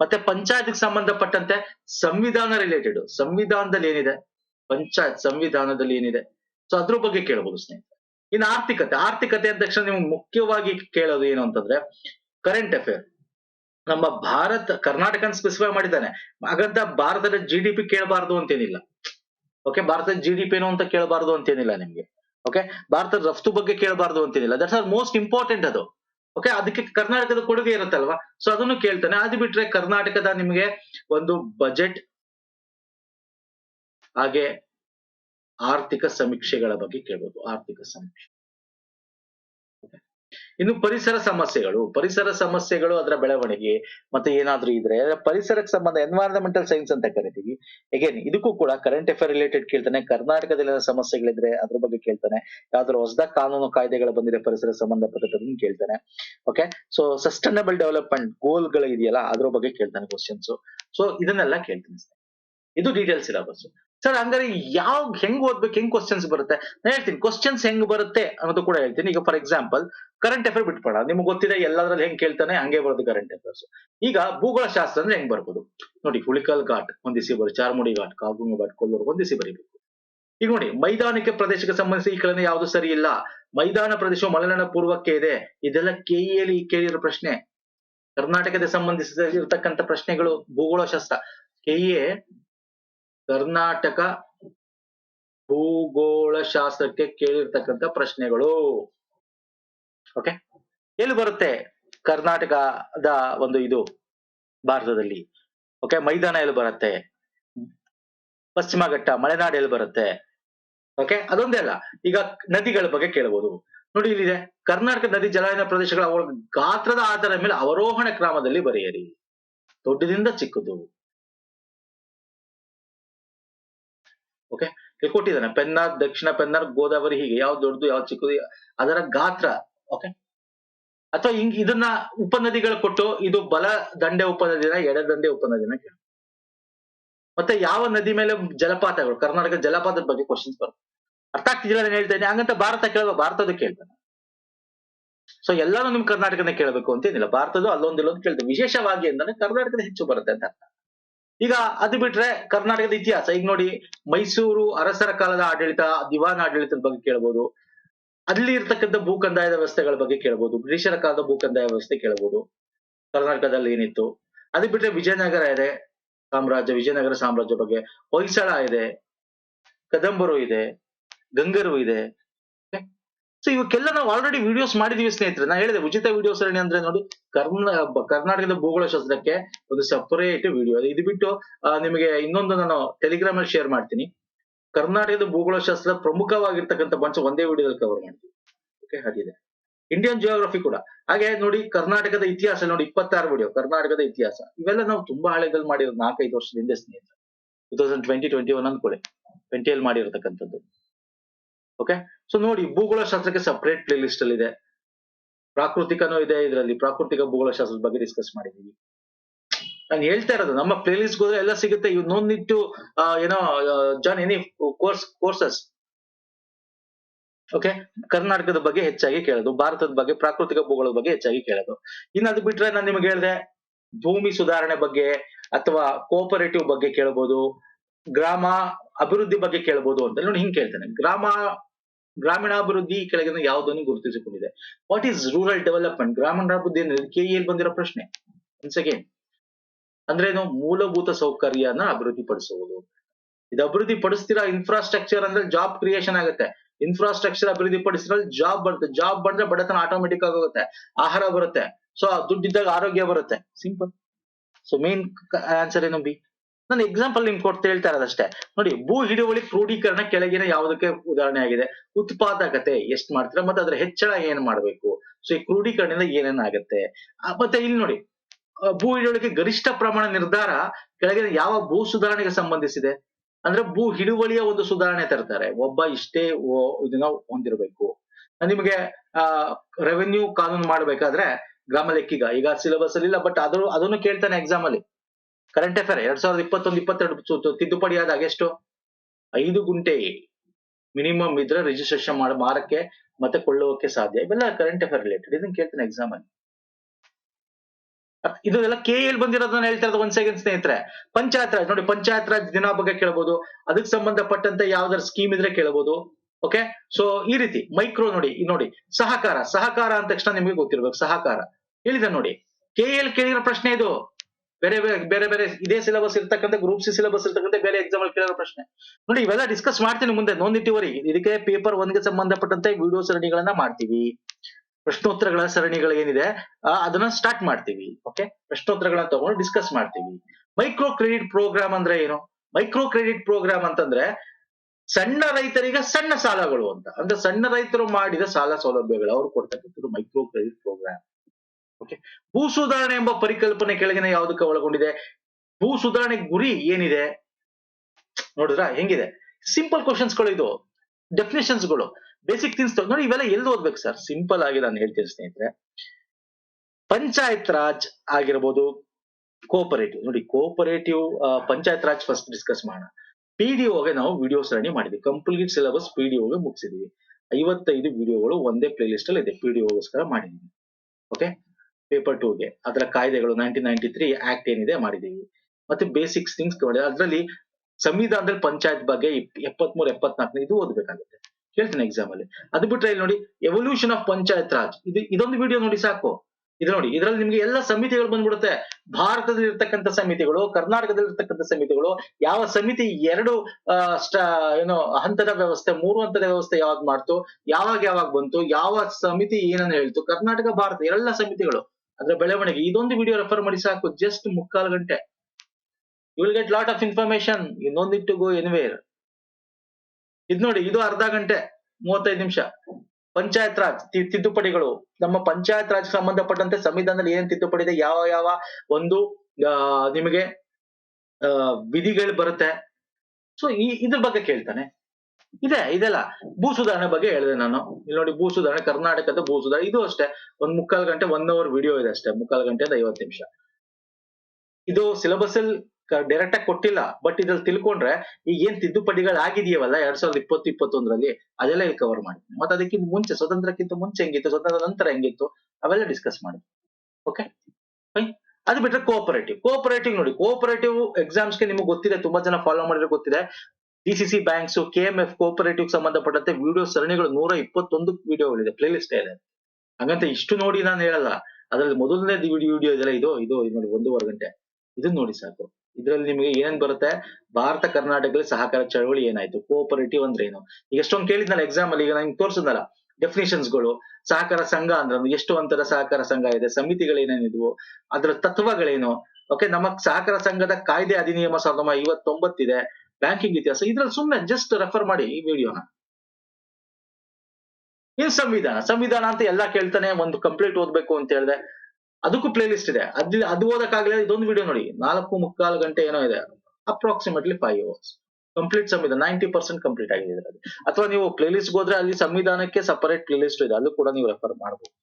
ಮತ್ತೆ ಪಂಚಾಯತ್ಗೆ ಸಂಬಂಧಪಟ್ಟಂತೆ ಸಂವಿಧಾನ ರಿಲೇಟೆಡ್ ಸಂವಿಧಾನದಲ್ಲಿ ಏನಿದೆ? ಪಂಚಾಯತ್ ಸಂವಿಧಾನದಲ್ಲಿ ಏನಿದೆ? ಸೊ ಅದ್ರ ಬಗ್ಗೆ ಕೇಳಬಹುದು ಸ್ನೇಹಿತರೆ. ಇನ್ನು ಆರ್ಥಿಕತೆ ಆರ್ಥಿಕತೆ ಅಂದ ತಕ್ಷಣ ನಿಮ್ಗೆ ಮುಖ್ಯವಾಗಿ ಕೇಳೋದು ಏನು ಅಂತಂದ್ರೆ ಕರೆಂಟ್ ಅಫೇರ್ ನಮ್ಮ ಭಾರತ, ಕರ್ನಾಟಕ ಸ್ಪೆಸಿಫೈ ಮಾಡಿದ್ದಾನೆ. ಹಾಗಂತ ಭಾರತದ ಜಿ ಡಿ ಪಿ ಕೇಳಬಾರ್ದು ಅಂತೇನಿಲ್ಲ. ಓಕೆ ಭಾರತದ ಜಿ ಡಿ ಪಿ ಏನು ಅಂತ ಕೇಳಬಾರ್ದು ಅಂತೇನಿಲ್ಲ ನಿಮ್ಗೆ. ಓಕೆ ಭಾರತದ ರಫ್ತು ಬಗ್ಗೆ ಕೇಳಬಾರ್ದು ಅಂತೇನಿಲ್ಲ. ದಟ್ಸ್ ಆರ್ ಮೋಸ್ಟ್ ಇಂಪಾರ್ಟೆಂಟ್ ಅದು. ಓಕೆ ಅದಕ್ಕೆ ಕರ್ನಾಟಕದ ಕೊಡುಗೆ ಇರುತ್ತಲ್ವಾ? ಸೊ ಅದನ್ನು ಕೇಳ್ತಾನೆ. ಅದು ಬಿಟ್ರೆ ಕರ್ನಾಟಕದ ನಿಮಗೆ ಒಂದು ಬಜೆಟ್ ಹಾಗೆ ಆರ್ಥಿಕ ಸಮೀಕ್ಷೆಗಳ ಬಗ್ಗೆ ಕೇಳ್ಬೋದು, ಆರ್ಥಿಕ ಸಮೀಕ್ಷೆ. ಇನ್ನು ಪರಿಸರ ಸಮಸ್ಯೆಗಳು ಪರಿಸರ ಸಮಸ್ಯೆಗಳು ಅದರ ಬೆಳವಣಿಗೆ ಮತ್ತೆ ಏನಾದ್ರೂ ಇದ್ರೆ ಪರಿಸರಕ್ಕೆ ಸಂಬಂಧ ಎನ್ವೈರನ್ಮೆಂಟಲ್ ಸೈನ್ಸ್ ಅಂತ ಕರಿತೀವಿ. ಅಗೇನ್ ಇದಕ್ಕೂ ಕೂಡ ಕರೆಂಟ್ ಅಫೇರ್ ರಿಲೇಟೆಡ್ ಕೇಳ್ತಾನೆ ಕರ್ನಾಟಕದಲ್ಲಿ ಸಮಸ್ಯೆಗಳಿದ್ರೆ ಅದ್ರ ಬಗ್ಗೆ ಕೇಳ್ತಾನೆ, ಯಾವ್ದಾದ್ರು ಹೊಸದಾಗಿ ಕಾನೂನು ಕಾಯ್ದೆಗಳು ಬಂದಿದೆ ಪರಿಸರ ಸಂಬಂಧಪಟ್ಟದನ್ನು ಕೇಳ್ತಾನೆ. ಓಕೆ ಸೊ ಸಸ್ಟೈನಬಲ್ ಡೆವಲಪ್ಮೆಂಟ್ ಗೋಲ್ಗಳು ಇದೆಯಲ್ಲ ಅದ್ರ ಬಗ್ಗೆ ಕೇಳ್ತಾನೆ ಕ್ವಶನ್ಸ್ ಸೊ ಇದನ್ನೆಲ್ಲ ಕೇಳ್ತೀನಿ. ಇದು ಡೀಟೇಲ್ ಸಿಲೆಬಸ್ ಸರ್, ಹಂಗಾರೆ ಯಾವ ಹೆಂಗ್ ಓದ್ಬೇಕು, ಹೆಂಗ್ ಕ್ವಶನ್ಸ್ ಬರುತ್ತೆ? ನಾನು ಹೇಳ್ತೀನಿ ಕ್ವಶನ್ಸ್ ಹೆಂಗ್ ಬರುತ್ತೆ ಅನ್ನೋದು ಕೂಡ ಹೇಳ್ತೀನಿ. ಈಗ ಫಾರ್ ಎಕ್ಸಾಂಪಲ್ ಕರೆಂಟ್ ಅಫೇರ್ ಬಿಟ್ಬೇಡ ನಿಮ್ಗೆ ಗೊತ್ತಿದೆ, ಎಲ್ಲದ್ರಲ್ಲಿ ಹೆಂಗ್ ಕೇಳ್ತಾನೆ, ಹಂಗೆ ಬರೋದು ಕರೆಂಟ್ ಅಫೇರ್ಸ್ ಈಗ ಭೂಗೋಳ ಶಾಸ್ತ್ರ ಅಂದ್ರೆ ಹೆಂಗ್ ಬರ್ಬೋದು? ನೋಡಿ ಹುಳಿಕಲ್ ಘಾಟ್ ಒಂದಿಸಿ ಬರಿ ಚಾರ್ಮುಡಿ ಘಾಟ್ ಕಾಗುಂಗ ಘಾಟ್, ಕೊಲ್ಲೂರು ಒಂದಿಸಿ ಬರೀಬೇಕು. ಈಗ ನೋಡಿ ಮೈದಾನಿಕ ಪ್ರದೇಶಕ್ಕೆ ಸಂಬಂಧಿಸಿ ಈ ಕಡೆ ಯಾವುದು ಸರಿ ಇಲ್ಲ. ಮೈದಾನ ಪ್ರದೇಶವು ಮಲೆನಾಡ ಪೂರ್ವಕ್ಕೆ ಇದೆ. ಇದೆಲ್ಲ ಕೆಇಯಲ್ಲಿ ಕೇಳಿರೋ ಪ್ರಶ್ನೆ. ಕರ್ನಾಟಕದ ಸಂಬಂಧಿಸಿದ ಇರತಕ್ಕಂತ ಪ್ರಶ್ನೆಗಳು ಭೂಗೋಳ ಶಾಸ್ತ್ರ ಕೆಇಎ ಕರ್ನಾಟಕ ಭೂಗೋಳ ಶಾಸ್ತ್ರಕ್ಕೆ ಕೇಳಿರ್ತಕ್ಕಂಥ ಪ್ರಶ್ನೆಗಳು. ಓಕೆ ಎಲ್ಲಿ ಬರುತ್ತೆ ಕರ್ನಾಟಕದ ಒಂದು ಇದು ಭಾರತದಲ್ಲಿ? ಓಕೆ ಮೈದಾನ ಎಲ್ಲಿ ಬರುತ್ತೆ? ಪಶ್ಚಿಮ ಘಟ್ಟ, ಮಲೆನಾಡು ಎಲ್ಲಿ ಬರುತ್ತೆ? ಓಕೆ ಅದೊಂದೇ ಅಲ್ಲ. ಈಗ ನದಿಗಳ ಬಗ್ಗೆ ಕೇಳಬಹುದು ನೋಡಿ ಇಲ್ಲಿದೆ. ಕರ್ನಾಟಕ ನದಿ ಜಲಾಯನ ಪ್ರದೇಶಗಳ ಗಾತ್ರದ ಆಧಾರದ ಮೇಲೆ ಅವರೋಹಣ ಕ್ರಮದಲ್ಲಿ ಬರೆಯಿರಿ. ದೊಡ್ಡದಿಂದ ಚಿಕ್ಕದು. ಓಕೆ ಇಲ್ಲಿ ಕೊಟ್ಟಿದ್ದಾನೆ. ಪೆನ್ನಾರ್ ದಕ್ಷಿಣ ಪೆನ್ನಾರ್ ಗೋದಾವರಿ ಹೀಗೆ. ಯಾವ್ದು ದೊಡ್ಡದು, ಯಾವ್ದು ಚಿಕ್ಕದು, ಅದರ ಗಾತ್ರ. ಓಕೆ ಅಥವಾ ಹಿಂಗ್ ಇದನ್ನ ಉಪನದಿಗಳು ಕೊಟ್ಟು, ಇದು ಬಲ ದಂಡೆ ಉಪನದಿನ, ಎಡ ದಂಡೆ ಉಪನದಿನ ಕೇಳ. ಮತ್ತೆ ಯಾವ ನದಿ ಮೇಲೆ ಜಲಪಾತಗಳು? ಕರ್ನಾಟಕ ಜಲಪಾತದ ಬಗ್ಗೆ ಕ್ವಶನ್ಸ್ ಬರುತ್ತೆ. ಅರ್ಥ ಆಗ್ತಿದಿಲ್ಲ ನಾನು ಹೇಳ್ತೇನೆ ಹಂಗಂತ ಭಾರತ ಕೇಳುವ ಭಾರತದ ಕೇಳ್ತಾನೆ. ಸೊ ಎಲ್ಲಾನು ನಿಮ್ ಕರ್ನಾಟಕನ ಕೇಳಬೇಕು ಅಂತೇನಿಲ್ಲ ಭಾರತದ ಅಲ್ಲೊಂದಿಲ್ಲೊಂದು ಕೇಳ್ತೇವೆ. ವಿಶೇಷವಾಗಿ ಅಂದ್ರೆ ಕರ್ನಾಟಕದ ಹೆಚ್ಚು ಬರುತ್ತೆ ಅಂತ ಅರ್ಥ. ಈಗ ಅದು ಬಿಟ್ರೆ ಕರ್ನಾಟಕದ ಇತಿಹಾಸ. ಈಗ ನೋಡಿ, ಮೈಸೂರು ಅರಸರ ಕಾಲದ ಆಡಳಿತ, ದಿವಾನ ಆಡಳಿತದ ಬಗ್ಗೆ ಕೇಳ್ಬೋದು. ಅಲ್ಲಿ ಇರ್ತಕ್ಕಂಥ ಭೂ ಕಂದಾಯದ ವ್ಯವಸ್ಥೆಗಳ ಬಗ್ಗೆ ಕೇಳ್ಬೋದು. ಬ್ರಿಟಿಷರ ಕಾಲದ ಭೂ ಕಂದಾಯ ವ್ಯವಸ್ಥೆ ಕೇಳ್ಬೋದು. ಕರ್ನಾಟಕದಲ್ಲಿ ಏನಿತ್ತು? ಅದು ಬಿಟ್ರೆ ವಿಜಯನಗರ ಇದೆ. ಸಾಮ್ರಾಜ್ಯ, ವಿಜಯನಗರ ಸಾಮ್ರಾಜ್ಯ ಬಗ್ಗೆ ಹೊಯ್ಸಳ ಇದೆ. ಕದಂಬರು ಇದೆ. ಗಂಗರು ಇದೆ. ಸೊ ಇವಕ್ಕೆಲ್ಲ ನಾವು ಆಲ್ರೆಡಿ ವಿಡಿಯೋಸ್ ಮಾಡಿದೀವಿ ಸ್ನೇಹಿತರೆ. ನಾನು ಹೇಳಿದೆ, ಉಚಿತ ವಿಡಿಯೋ ಸರಣಿ ಅಂದ್ರೆ ನೋಡಿ, ಕರ್ನಾ ಕರ್ನಾಟಕದ ಭೂಗೋಳ ಶಾಸ್ತ್ರಕ್ಕೆ ಒಂದು ಸಪರೇಟ್ ವಿಡಿಯೋ ಇದು ಬಿಟ್ಟು ನಿಮಗೆ ಇನ್ನೊಂದು ನಾನು ಟೆಲಿಗ್ರಾಮ್ ಅಲ್ಲಿ ಶೇರ್ ಮಾಡ್ತೀನಿ. ಕರ್ನಾಟಕದ ಭೂಗೋಳ ಶಾಸ್ತ್ರ ಪ್ರಮುಖವಾಗಿರ್ತಕ್ಕಂಥ ಬಂಚ ಒಂದೇ ವಿಡಿಯೋದಲ್ಲಿ ಕವರ್ ಮಾಡ್ತೀವಿ ಓಕೆ ಅದಿದೆ ಇಂಡಿಯನ್ ಜಿಯೋಗ್ರಫಿ ಕೂಡ. ಹಾಗೆ ನೋಡಿ, ಕರ್ನಾಟಕದ ಇತಿಹಾಸ ನೋಡಿ, ಇಪ್ಪತ್ತಾರು ವಿಡಿಯೋ ಕರ್ನಾಟಕದ ಇತಿಹಾಸ. ಇವೆಲ್ಲ ನಾವು ತುಂಬಾ ಹಳೆದಲ್ಲಿ ಮಾಡಿರೋದು ನಾಲ್ಕೈದು ವರ್ಷದ ಹಿಂದೆ ಸ್ನೇಹಿತರೆ. Two thousand twenty twenty one ಅಂದ್ಕೊಳ್ಳಿ ಟ್ವೆಂಟಿಯಲ್ಲಿ ಮಾಡಿರ್ತಕ್ಕಂಥದ್ದು. ಓಕೆ ಸೊ ನೋಡಿ, ಭೂಗೋಳ ಶಾಸ್ತ್ರಕ್ಕೆ ಸಪರೇಟ್ ಪ್ಲೇ ಲಿಸ್ಟ್ ಅಲ್ಲಿ ಇದೆ. ಪ್ರಾಕೃತಿಕನೂ ಇದೆ ಇದರಲ್ಲಿ. ಪ್ರಾಕೃತಿಕ ಭೂಗೋಳ ಶಾಸ್ತ್ರದ ಬಗ್ಗೆ ಡಿಸ್ಕಸ್ ಮಾಡಿದೀವಿ. ನಾನು ಹೇಳ್ತಾ ಇರೋದು, ನಮ್ಮ ಪ್ಲೇ ಲಿಸ್ಟ್ ಹೋದ್ರೆ ಎಲ್ಲ ಸಿಗುತ್ತೆ. ಯು ನೋ ನೀಡ್ ಟು ಏನೋ join any course courses okay ಕರ್ನಾಟಕದ ಬಗ್ಗೆ ಹೆಚ್ಚಾಗಿ ಕೇಳೋದು, ಭಾರತದ ಬಗ್ಗೆ, ಪ್ರಾಕೃತಿಕ ಭೂಗೋಳದ ಬಗ್ಗೆ ಹೆಚ್ಚಾಗಿ ಕೇಳೋದು. ಇನ್ನದು ಬಿಟ್ರೆ ನಾನು ನಿಮ್ಗೆ ಹೇಳಿದೆ, ಭೂಮಿ ಸುಧಾರಣೆ ಬಗ್ಗೆ ಅಥವಾ ಕೋಪರೇಟಿವ್ ಬಗ್ಗೆ ಕೇಳಬಹುದು ಗ್ರಾಮ ಅಭಿವೃದ್ಧಿ ಬಗ್ಗೆ ಕೇಳಬಹುದು ಅಂತ. ನೋಡಿ, ಹಿಂಗ್ ಕೇಳ್ತೇನೆ. ಗ್ರಾಮ ಗ್ರಾಮೀಣಾಭಿವೃದ್ಧಿ ಕೆಳಗಿನ ಯಾವುದನ್ನು ಗುರುತಿಸಿಕೊಂಡಿದೆ? ವಾಟ್ ಈಸ್ ರೂರಲ್ ಡೆವಲಪ್ಮೆಂಟ್ ಗ್ರಾಮೀಣಾಭಿವೃದ್ಧಿ ಕೆ ಬಂದಿರೋ ಪ್ರಶ್ನೆ? ಒನ್ಸ್ ಅಗೇನ್ ಅಂದ್ರೆ ಏನು? ಮೂಲಭೂತ ಸೌಕರ್ಯನ ಅಭಿವೃದ್ಧಿ ಪಡಿಸುವುದು ಇದು ಅಭಿವೃದ್ಧಿ ಪಡಿಸ್ತೀರಾ ಇನ್ಫ್ರಾಸ್ಟ್ರಕ್ಚರ್ ಅಂದ್ರೆ ಜಾಬ್ ಕ್ರಿಯೇಷನ್ ಆಗುತ್ತೆ. ಇನ್ಫ್ರಾಸ್ಟ್ರಕ್ಚರ್ ಅಭಿವೃದ್ಧಿ ಪಡಿಸಿದ್ರೆ ಜಾಬ್ ಬರುತ್ತೆ. ಜಾಬ್ ಬಂದ್ರೆ ಬಡತನ ಆಟೋಮೆಟಿಕ್ ಆಗುತ್ತೆ ಆಹಾರ ಬರುತ್ತೆ. ಸೊ ದುಡ್ಡಿದ್ದಾಗ ಆರೋಗ್ಯ ಬರುತ್ತೆ. ಸಿಂಪಲ್ ಸೊ ಮೇನ್ ಆನ್ಸರ್ ಏನು ಬಿ ನಾನು ಎಕ್ಸಾಂಪಲ್ ನಿಮ್ಗೆ ಕೊಡ್ತಾ ಹೇಳ್ತಾ ಇರೋದಷ್ಟೇ. ನೋಡಿ, ಭೂ ಹಿಡುವಳಿ ಕ್ರೋಢೀಕರಣ ಕೆಳಗಿನ ಯಾವುದಕ್ಕೆ ಉದಾಹರಣೆ ಆಗಿದೆ? ಉತ್ಪಾದಕತೆ ಎಷ್ಟು ಮಾಡ್ತೀರಾ ಮತ್ತೆ ಅದ್ರ ಹೆಚ್ಚಳ ಏನ್ ಮಾಡ್ಬೇಕು? ಸೊ ಈ ಕ್ರೋಢೀಕರಣದಿಂದ ಏನೇನಾಗುತ್ತೆ ಮತ್ತೆ ಇಲ್ಲಿ ನೋಡಿ ಭೂ ಹಿಡುವಳಿಗೆ ಗರಿಷ್ಠ ಪ್ರಮಾಣ ನಿರ್ಧಾರ ಕೆಳಗಿನ ಯಾವ ಭೂ ಸುಧಾರಣೆಗೆ ಸಂಬಂಧಿಸಿದೆ? ಅಂದ್ರೆ ಭೂ ಹಿಡುವಳಿಯ ಒಂದು ಸುಧಾರಣೆ ತರ್ತಾರೆ. ಒಬ್ಬ ಇಷ್ಟೇ ಇದನ್ನ ಹೊಂದಿರಬೇಕು. ನಿಮಗೆ, ಆ ರೆವೆನ್ಯೂ ಕಾನೂನು ಮಾಡ್ಬೇಕಾದ್ರೆ, ಗ್ರಾಮ ಲೆಕ್ಕಿಗ. ಈಗ ಸಿಲೆಬಸ್ ಅಲ್ಲಿ ಇಲ್ಲ ಬಟ್ ಅದ್ರ ಅದನ್ನು ಕೇಳ್ತಾನೆ ಎಕ್ಸಾಮ್ ಅಲ್ಲಿ. ಕರೆಂಟ್ ಅಫೇರ್ ಎರಡ್ ಸಾವಿರದ ಇಪ್ಪತ್ತೊಂದು, ಇಪ್ಪತ್ತೆರಡು ತಿದ್ದುಪಡಿ ಆದಾಗ ಎಷ್ಟು? ಐದು ಗುಂಟೆ ಮಿನಿಮಮ್ ಇದ್ರೆ ರಿಜಿಸ್ಟ್ರೇಷನ್ ಮಾಡ ಮಾರಕ್ಕೆ ಮತ್ತೆ ಕೊಳ್ಳೋಕೆ ಸಾಧ್ಯ. ಇವೆಲ್ಲ ಕರೆಂಟ್ ಅಫೇರ್ ರಿಲೇಟೆಡ್ ಇದನ್ನ ಕೇಳ್ತಾನೆ ಎಕ್ಸಾಮ್ ಅಲ್ಲಿ. ಇದೆಲ್ಲ ಕೆ ಎಲ್ ಬಂದಿರೋದನ್ನ ಹೇಳ್ತಾ ಇರೋದು ಒಂದ್ ಸೆಕೆಂಡ್ ಸ್ನೇಹಿತರೆ. ಪಂಚಾಯತ್ ರಾಜ್. ನೋಡಿ, ಪಂಚಾಯತ್ ರಾಜ್ ದಿನ ಬಗ್ಗೆ ಕೇಳಬಹುದು ಅದಕ್ಕೆ ಸಂಬಂಧಪಟ್ಟಂತೆ ಯಾವ್ದಾದ್ರು ಸ್ಕೀಮ್ ಇದ್ರೆ ಕೇಳಬಹುದು ಓಕೆ ಸೊ ಈ ರೀತಿ ಮೈಕ್ರೋ ನೋಡಿ ನೋಡಿ. ಸಹಕಾರ. ಸಹಕಾರ ಅಂದ ತಕ್ಷಣ ನಿಮಗೆ ಗೊತ್ತಿರ್ಬೇಕು. ಸಹಕಾರ. ಹೇಳಿದ ನೋಡಿ. ಕೆ ಎಲ್ ಕೇಳಿರೋ ಪ್ರಶ್ನೆ ಇದು. ಬೇರೆ ಬೇರೆ ಬೇರೆ ಬೇರೆ ಇದೇ ಸಿಲೆಬಸ್ ಇರ್ತಕ್ಕಂಥ ಗ್ರೂಪ್ ಸಿ ಸಿಲೆಬಸ್ ಇರ್ತಕ್ಕಂಥ ಬೇರೆ ಎಕ್ಸಾಮ್ ಅಲ್ಲಿ ಕೇಳೋ ಪ್ರಶ್ನೆ. ನೋಡಿ, ಇವೆಲ್ಲ ಡಿಸ್ಕಸ್ ಮಾಡ್ತೀನಿ ಮುಂದೆ ನೋಂದಿಟ್ಟಿವರಿಗೆ ಇದಕ್ಕೆ ಪೇಪರ್ ಒಂದ್ಗೆ ಸಂಬಂಧಪಟ್ಟಂತೆ ವಿಡಿಯೋ ಸರಣಿಗಳನ್ನ ಮಾಡ್ತೀವಿ. ಪ್ರಶ್ನೋತ್ತರಗಳ ಸರಣಿಗಳು ಏನಿದೆ ಅದನ್ನ ಸ್ಟಾರ್ಟ್ ಮಾಡ್ತೀವಿ. ಓಕೆ ಪ್ರಶ್ನೋತ್ತರಗಳನ್ನ ತಗೊಂಡು ಡಿಸ್ಕಸ್ ಮಾಡ್ತೀವಿ. ಮೈಕ್ರೋ ಕ್ರೆಡಿಟ್ ಪ್ರೋಗ್ರಾಮ್ ಅಂದ್ರೆ ಏನು? ಮೈಕ್ರೋ ಕ್ರೆಡಿಟ್ ಪ್ರೋಗ್ರಾಮ್ ಅಂತಂದ್ರೆ ಸಣ್ಣ ರೈತರಿಗೆ ಸಣ್ಣ ಸಾಲಗಳು ಅಂತ. ಅಂದ್ರೆ ಸಣ್ಣ ರೈತರು ಮಾಡಿದ ಸಾಲ ಸೌಲಭ್ಯಗಳು, ಅವ್ರು ಕೊಡ್ತಕ್ಕಂಥದ್ದು ಮೈಕ್ರೋ ಕ್ರೆಡಿಟ್ ಪ್ರೋಗ್ರಾಮ್ ಓಕೆ ಭೂ ಸುಧಾರಣೆ ಎಂಬ ಪರಿಕಲ್ಪನೆ ಕೆಳಗಿನ ಯಾವುದಕ್ಕೆ ಒಳಗೊಂಡಿದೆ? ಭೂ ಸುಧಾರಣೆ ಗುರಿ ಏನಿದೆ? ನೋಡಿದ್ರ? ಹೆಂಗಿದೆ? ಸಿಂಪಲ್ ಕ್ವಶನ್ಸ್ಗಳು ಇದು. ಡೆಫಿನೇಷನ್ಸ್ಗಳು. ಬೇಸಿಕ್ ಥಿಂಗ್ಸ್ ನೋಡಿ ಇವೆಲ್ಲ ಎಲ್ಲಿ ಓದ್ಬೇಕು ಸರ್ ಸಿಂಪಲ್ ಆಗಿ ನಾನು ಹೇಳ್ತೀನಿ ಸ್ನೇಹಿತರೆ. ಪಂಚಾಯತ್ ರಾಜ್ ಆಗಿರ್ಬೋದು ಕೋಪರೇಟಿವ್ ನೋಡಿ cooperative panchayat Raj first discuss ಮಾಡೋಣ. ಪಿ ಡಿ ಓಗೆ ನಾವು ವಿಡಿಯೋ ಸರಣಿ ಮಾಡಿದ್ವಿ. ಕಂಪ್ಲೀಟ್ ಸಿಲೆಬಸ್ ಪಿಡಿಒಗೆ ಮುಗಿಸಿದೀವಿ. ಐವತ್ತೈದು ವಿಡಿಯೋಗಳು ಒಂದೇ ಪ್ಲೇಲಿಸ್ಟ್ ಅಲ್ಲಿ ಇದೆ. ಗೋಸ್ಕರ ಮಾಡಿದ್ವಿ ಓಕೆ ಪೇಪರ್ ಟೂಗೆ ಅದರ ಕಾಯ್ದೆಗಳು ನೈನ್ಟೀನ್ ನೈನ್ಟಿ ತ್ರೀ ಆಕ್ಟ್ ಏನಿದೆ ಮಾಡಿದೀವಿ ಮತ್ತೆ ಬೇಸಿಕ್ ಥಿಂಗ್ಸ್ ಮಾಡಿದೆ ಅದರಲ್ಲಿ ಸಂವಿಧಾನದಲ್ಲಿ ಪಂಚಾಯತ್ ಬಗ್ಗೆ ಎಪ್ಪತ್ಮೂರು, ಎಪ್ಪತ್ನಾಲ್ಕನೇ ಇದು ಓದ್ಬೇಕಾಗುತ್ತೆ. ಹೇಳ್ತೀನಿ ಎಕ್ಸಾಮ್ ಅಲ್ಲಿ. ಅದು ಬಿಟ್ರೆ ಇಲ್ಲಿ ನೋಡಿ ಎವಲ್ಯೂಷನ್ ಆಫ್ ಪಂಚಾಯತ್ ರಾಜ್. ಇದು, ಇದೊಂದು ವಿಡಿಯೋ ನೋಡಿ ಸಾಕು. ಇದು ನೋಡಿ, ಇದರಲ್ಲಿ ನಿಮ್ಗೆ ಎಲ್ಲ ಸಮಿತಿಗಳು ಬಂದ್ಬಿಡುತ್ತೆ. ಭಾರತದಲ್ಲಿ ಇರ್ತಕ್ಕಂಥ ಸಮಿತಿಗಳು, ಕರ್ನಾಟಕದಲ್ಲಿ ಇರ್ತಕ್ಕಂಥ ಸಮಿತಿಗಳು, ಯಾವ ಸಮಿತಿ ಎರಡು ಏನು, ಹಂತದ ವ್ಯವಸ್ಥೆ, ಮೂರು ಹಂತದ ವ್ಯವಸ್ಥೆ ಯಾವಾಗ ಮಾಡ್ತು, ಯಾವಾಗ ಯಾವಾಗ ಬಂತು, ಯಾವ ಸಮಿತಿ ಏನನ್ನ ಹೇಳ್ತು, ಕರ್ನಾಟಕ, ಭಾರತ, ಎಲ್ಲ ಸಮಿತಿಗಳು. ಅದ್ರ ಬೆಳವಣಿಗೆ. ಇದೊಂದು ವಿಡಿಯೋ ರೆಫರ್ ಮಾಡಿ ಸಾಕು. ಜಸ್ಟ್ ಮುಕ್ಕಾಲು ಗಂಟೆ. You will get lot of information you know need to go anywhere ಇದು ನೋಡಿ, ಇದು ಅರ್ಧ ಗಂಟೆ, ಮೂವತ್ತೈದು ನಿಮಿಷ. ಪಂಚಾಯತ್ ರಾಜ್ ತಿದ್ದುಪಡಿಗಳು. ನಮ್ಮ ಪಂಚಾಯತ್ ರಾಜ್ ಸಂಬಂಧಪಟ್ಟಂತೆ ಸಂವಿಧಾನದಲ್ಲಿ ಏನ್ ತಿದ್ದುಪಡಿ ಇದೆ, ಯಾವ ಯಾವ ಒಂದು ನಿಮಗೆ ವಿಧಿಗಳು ಬರುತ್ತೆ. ಸೊ ಈ, ಇದ್ರ ಬಗ್ಗೆ ಕೇಳ್ತಾನೆ. ಇದೆ, ಇದೆಲ್ಲ. ಭೂ ಸುಧಾರಣೆ ಬಗ್ಗೆ ಹೇಳಿದೆ ನಾನು. ಇಲ್ಲಿ ನೋಡಿ ಭೂ ಸುಧಾರಣೆ ಕರ್ನಾಟಕದ ಭೂ ಸುಧಾರಣೆ ಇದು ಅಷ್ಟೇ. ಒಂದ್ ಮುಕ್ಕಾಲ್ ಗಂಟೆ ಒನ್ ಅವರ್ ವಿಡಿಯೋ ಇದೆ ಅಷ್ಟೇ, ಮುಕ್ಕಾಲ್ ಗಂಟೆಯಿಂದ ಐವತ್ತು ನಿಮಿಷ. ಇದು ಸಿಲೆಬಸ್ ಅಲ್ಲಿ ಡೈರೆಕ್ಟ್ ಆಗಿ ಕೊಟ್ಟಿಲ್ಲ ಬಟ್ ಇದ್ರಲ್ಲಿ ತಿಳ್ಕೊಂಡ್ರೆ ಈಗ ಏನ್ ತಿದ್ದುಪಡಿಗಳು ಆಗಿದೆಯವಲ್ಲ ಎರಡ್ ಸಾವಿರದ ಇಪ್ಪತ್ತು, ಇಪ್ಪತ್ತೊಂದರಲ್ಲಿ, ಅದೆಲ್ಲ ಇಲ್ಲಿ ಕವರ್ ಮಾಡಿದ್ವಿ. ಮತ್ತೆ ಅದಕ್ಕಿಂತ ಮುಂಚೆ, ಸ್ವತಂತ್ರಕ್ಕಿಂತ ಮುಂಚೆ ಹೆಂಗಿತ್ತು ಸ್ವತಂತ್ರ ನಂತರ ಹೆಂಗಿತ್ತು, ಅವೆಲ್ಲ ಡಿಸ್ಕಸ್ ಮಾಡಿದ್ವಿ. ಓಕೆ ಅದು ಬಿಟ್ರೆ ಕೋಆಪರೇಟಿವ್ ಕೋಆಪರೇಟಿವ್ ನೋಡಿ ಕೋಆಪರೇಟಿವ್ ಎಕ್ಸಾಮ್ಸ್ಗೆ ನಿಮಗೆ ಗೊತ್ತಿದೆ, ತುಂಬಾ ಜನ ಫಾಲೋ ಮಾಡಿದ್ರೆ ಗೊತ್ತಿದೆ. D C C banks K M F cooperative ಸಂಬಂಧಪಟ್ಟಂತೆ ವಿಡಿಯೋ ಸರಣಿಗಳು ನೂರ ಇಪ್ಪತ್ತೊಂದು ವಿಡಿಯೋಗಳಿದೆ ಪ್ಲೇ ಲಿಸ್ಟ್ ಇದೆ. ಹಾಗಂತ ಇಷ್ಟು ನೋಡಿ ನಾನು ಹೇಳಲ್ಲ. ಅದ್ರಲ್ಲಿ ಮೊದಲನೇ ವಿಡಿಯೋ ಇದೆಲ್ಲ ಇದು ಇದು ನೋಡಿ, ಒಂದೂವರೆ ಗಂಟೆ. ಇದನ್ನ ನೋಡಿ ಸಾಕು. ಇದರಲ್ಲಿ ನಿಮಗೆ ಏನೇನ್ ಬರುತ್ತೆ? ಭಾರತ, ಕರ್ನಾಟಕದಲ್ಲಿ ಸಹಕಾರ ಚಳವಳಿ ಏನಾಯ್ತು? ಕೋಆಪರೇಟಿವ್ ಅಂದ್ರೆ ಏನು? ಈಗ ಎಷ್ಟೊಂದು ಕೇಳಿದ್ನಲ್ಲ ಎಕ್ಸಾಮ್ ಅಲ್ಲಿ, ಈಗ ನಂಗೆ ತೋರಿಸಿದ್ನಲ್ಲ ಡೆಫಿನೇಷನ್ಸ್ಗಳು, ಸಹಕಾರ ಸಂಘ ಅಂದ್ರೆ ಎಷ್ಟು ಅಂತರ ಸಹಕಾರ ಸಂಘ ಇದೆ? ಸಮಿತಿಗಳೇನೇನಿದ್ವು ಅದರ ತತ್ವಗಳೇನು? ಓಕೆ ನಮ್ಮ ಸಹಕಾರ ಸಂಘದ ಕಾಯ್ದೆ ಅಧಿನಿಯಮ ಸಾವಿರದ ಒಂಬೈನೂರ ಐವತ್ತೊಂಬತ್ತಿದೆ. ಬ್ಯಾಂಕಿಂಗ್ ಇತಿಹಾಸ, ಇದ್ರಲ್ಲಿ ಸುಮ್ಮನೆ ಜಸ್ಟ್ ರೆಫರ್ ಮಾಡಿ ಈ ವಿಡಿಯೋನ ಇನ್ ಸಂವಿಧಾನ ಸಂವಿಧಾನ ಅಂತ ಎಲ್ಲ ಕೇಳ್ತಾನೆ, ಒಂದು ಕಂಪ್ಲೀಟ್ ಓದ್ಬೇಕು ಅಂತ ಹೇಳಿದೆ. ಅದಕ್ಕೂ ಪ್ಲೇ ಲಿಸ್ಟ್ ಇದೆ. ಅದ್ ಅದು ಓದಕ್ಕಾಗಲಿಲ್ಲ, ಇದೊಂದು ವಿಡಿಯೋ ನೋಡಿ. ನಾಲ್ಕು ಮುಕ್ಕಾಲು ಗಂಟೆ ಏನೋ ಇದೆ. ಅಪ್ರಾಕ್ಸಿಮೇಟ್ಲಿ ಫೈವ್ ಅವರ್ಸ್ ಕಂಪ್ಲೀಟ್ ಸಂವಿಧಾನ ನೈಂಟಿ ಪರ್ಸೆಂಟ್ ಕಂಪ್ಲೀಟ್ ಆಗಿದೆ ಇದರಲ್ಲಿ. ಅಥವಾ ನೀವು ಪ್ಲೇ ಲಿಸ್ಟ್ ಹೋದ್ರೆ ಅಲ್ಲಿ ಸಂವಿಧಾನಕ್ಕೆ ಸಪರೇಟ್ ಪ್ಲೇ ಲಿಸ್ಟ್ ಇದೆ. ಅಲ್ಲೂ ಕೂಡ ನೀವು ರೆಫರ್ ಮಾಡಬಹುದು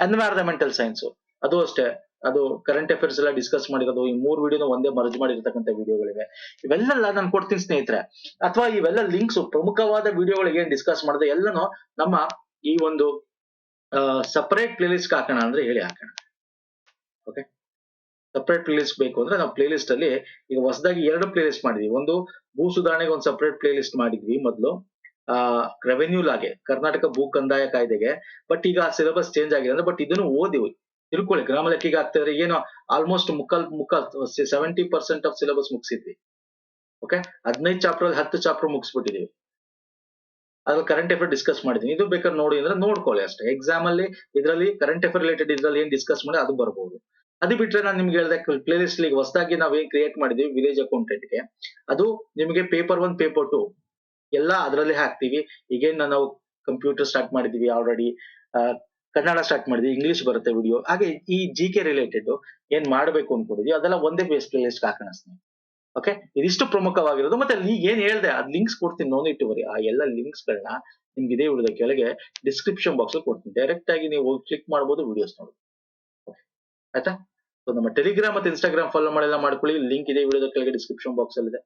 ಎನ್ವೈರನ್ಮೆಂಟಲ್ ಸೈನ್ಸ್ ಅದು ಅಷ್ಟೇ. ಅದು ಕರೆಂಟ್ ಅಫೇರ್ಸ್ ಎಲ್ಲ ಡಿಸ್ಕಸ್ ಮಾಡಿರೋದು, ಈ ಮೂರು ವಿಡಿಯೋನ ಒಂದೇ ಮರ್ಜ್ ಮಾಡಿರ್ತಕ್ಕಂಥ ವಿಡಿಯೋಗಳಿವೆ ಇವೆಲ್ಲ ನಾನು ಕೊಡ್ತೀನಿ ಸ್ನೇಹಿತರೆ. ಅಥವಾ ಇವೆಲ್ಲ ಲಿಂಕ್ಸ್ ಪ್ರಮುಖವಾದ ವಿಡಿಯೋಗಳಿಗೆ ಡಿಸ್ಕಸ್ ಮಾಡಿದೆ ಎಲ್ಲನೂ ನಮ್ಮ ಈ ಒಂದು ಸಪರೇಟ್ ಪ್ಲೇ ಲಿಸ್ಟ್ ಹಾಕೋಣ ಅಂದ್ರೆ ಹೇಳಿ ಹಾಕೋಣ. ಓಕೆ ಸಪರೇಟ್ ಪ್ಲೇ ಲಿಸ್ಟ್ ಬೇಕು ಅಂದ್ರೆ ನಾವು ಪ್ಲೇ ಲಿಸ್ಟ್ ಅಲ್ಲಿ ಈಗ ಹೊಸದಾಗಿ ಎರಡು ಪ್ಲೇ ಲಿಸ್ಟ್ ಮಾಡಿದ್ವಿ. ಒಂದು ಭೂ ಸುಧಾರಣೆಗೆ ಒಂದು ಸಪರೇಟ್ ಪ್ಲೇ ಲಿಸ್ಟ್ ಮಾಡಿದ್ವಿ ಮೊದಲು. ಆ ರೆವೆನ್ಯೂ ಲಾಗೆ, ಕರ್ನಾಟಕ ಭೂ ಕಂದಾಯ ಕಾಯ್ದೆಗೆ. ಬಟ್ ಈಗ ಸಿಲೆಬಸ್ ಚೇಂಜ್ ಆಗಿದೆ ಅಂದ್ರೆ ಬಟ್ ಇದನ್ನು ಓದಿ ತಿಳ್ಕೊಳ್ಳಿ ಗ್ರಾಮ ಲೆಕ್ಕಿಗೆ ಆಗ್ತಿದ್ರೆ ಏನೋ ಆಲ್ಮೋಸ್ಟ್ ಮುಕ್ಕಾಲ್ ಮುಕ್ಕಾಲ್ ಸೆವೆಂಟಿ ಪರ್ಸೆಂಟ್ ಆಫ್ ಸಿಲೆಬಸ್ ಮುಗಿಸಿದ್ವಿ. ಓಕೆ ಹದಿನೈದು ಚಾಪ್ಟರ್ ಹತ್ತು ಚಾಪ್ಟರ್ ಮುಗಿಸ್ಬಿಟ್ಟಿದೀವಿ. ಅದ್ರ ಕರೆಂಟ್ ಅಫೇರ್ ಡಿಸ್ಕಸ್ ಮಾಡಿದೀನಿ. ಇದು ಬೇಕಾದ್ರೆ ನೋಡಿ ಅಂದ್ರೆ ನೋಡ್ಕೊಳ್ಳಿ ಅಷ್ಟೇ. ಎಕ್ಸಾಮ್ ಅಲ್ಲಿ, ಇದರಲ್ಲಿ ಕರೆಂಟ್ ಅಫೇರ್ ರಿಲೇಟೆಡ್ ಇದ್ರಲ್ಲಿ ಏನ್ ಡಿಸ್ಕಸ್ ಮಾಡಿ ಅದು ಬರ್ಬೋದು. ಅದು ಬಿಟ್ರೆ ನಾನು ನಿಮ್ಗೆ ಹೇಳ್ದೆ ಪ್ಲೇ ಲಿಸ್ಟ್ ಹೊಸದಾಗಿ ನಾವು ಏನ್ ಕ್ರಿಯೇಟ್ ಮಾಡಿದೀವಿ ವಿಲೇಜ್ ಅಕೌಂಟೆಂಟ್ಗೆ. ಅದು ನಿಮಗೆ ಪೇಪರ್ ಒನ್ ಪೇಪರ್ ಟು ಎಲ್ಲ ಅದರಲ್ಲಿ ಹಾಕ್ತಿವಿ. ಈಗೇನ್ ನಾವು ಕಂಪ್ಯೂಟರ್ ಸ್ಟಾರ್ಟ್ ಮಾಡಿದೀವಿ ಆಲ್ರೆಡಿ ಕನ್ನಡ ಸ್ಟಾರ್ಟ್ ಮಾಡಿದ್ವಿ ಇಂಗ್ಲಿಷ್ ಬರುತ್ತೆ ವಿಡಿಯೋ ಹಾಗೆ ಈ ಜಿ ಕೆ ರಿಲೇಟೆಡ್ ಏನ್ ಮಾಡ್ಬೇಕು ಅನ್ಕೊಂಡಿದ್ವಿ ಅದೆಲ್ಲ ಒಂದೇ ಬೇಸ್ ಪ್ಲೇ ಲಿಸ್ಟ್ ಹಾಕೋಣ ಓಕೆ ಇದಿಷ್ಟು ಪ್ರಮುಖವಾಗಿರೋದು. ಮತ್ತೆ ಈಗ ಏನ್ ಹೇಳ್ದೆ, ಅದ್ ಲಿಂಕ್ಸ್ ಕೊಡ್ತೀನಿ ನೋನ್ ಇಟ್ಟುವರಿ. ಆ ಎಲ್ಲ ಲಿಂಕ್ಸ್ ಗಳನ್ನ ನಿಮ್ಗೆ ಇದೇ ವಿಡಿಯೋದ ಕೆಳಗೆ ಡಿಸ್ಕ್ರಿಪ್ಷನ್ ಬಾಕ್ಸ್ ಅಲ್ಲಿ ಕೊಡ್ತೀನಿ. ಡೈರೆಕ್ಟ್ ಆಗಿ ನೀವು ಕ್ಲಿಕ್ ಮಾಡಬಹುದು ವಿಡಿಯೋಸ್ ನೋಡಿ ಆಯ್ತಾ? ನಮ್ಮ ಟೆಲಿಗ್ರಾಮ್ ಮತ್ತೆ ಇನ್ಸ್ಟಾಗ್ರಾಮ್ ಫಾಲೋ ಮಾಡಿಲ್ಲ ಮಾಡ್ಕೊಳ್ಳಿ. ಲಿಂಕ್ ಇದೆ ವಿಡಿಯೋದ ಕೆಳಗೆ ಡಿಸ್ಕ್ರಿಪ್ಷನ್ ಬಾಕ್ಸ್ ಅಲ್ಲಿ ಇದೆ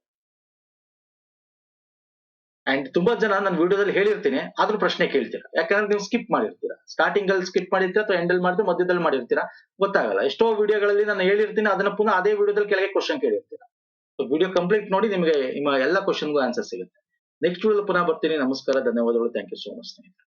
ಅಂಡ್ ತುಂಬಾ ಜನ ನಾನು ವಿಡಿಯೋದಲ್ಲಿ ಹೇಳಿರ್ತೀನಿ, ಆದ್ರೂ ಪ್ರಶ್ನೆ ಕೇಳ್ತೀರಾ? ಯಾಕಂದ್ರೆ ನೀವು ಸ್ಕಿಪ್ ಮಾಡಿರ್ತೀರಾ? ಸ್ಟಾರ್ಟಿಂಗ್ ಅಲ್ಲಿ ಸ್ಕಿಪ್ ಮಾಡಿರ್ತೀರಾ ಅಥವಾ ಎಂಡಲ್ ಮಾಡಿದ್ರೆ ಮಧ್ಯದಲ್ಲಿ ಮಾಡಿರ್ತೀರಾ? ಗೊತ್ತಾಗಲ್ಲ. ಎಷ್ಟೋ ವಿಡಿಯೋಗಳಲ್ಲಿ ನಾನು ಹೇಳಿರ್ತೀನಿ, ಅದನ್ನ ಪುನಃ ಅದೇ ವಿಡಿಯೋದಲ್ಲಿ ಕೆಳಗೆ ಕ್ವಶನ್ ಕೇಳಿರ್ತೀರಾ? ಸೊ ವಿಡಿಯೋ ಕಂಪ್ಲೀಟ್ ನೋಡಿ ನಿಮಗೆ ನಿಮ್ಮ ಎಲ್ಲ ಕ್ವಶನ್ಗೂ ಆನ್ಸರ್ ಸಿಗುತ್ತೆ. ನೆಕ್ಸ್ಟ್ ವಿಡಿಯೋ ಪುನಃ ಬರ್ತೀನಿ. ನಮಸ್ಕಾರ, ಧನ್ಯವಾದಗಳು. ಥ್ಯಾಂಕ್ ಯು ಸೋ ಮಚ್ ಸ್ನೇಹಿತರೆ.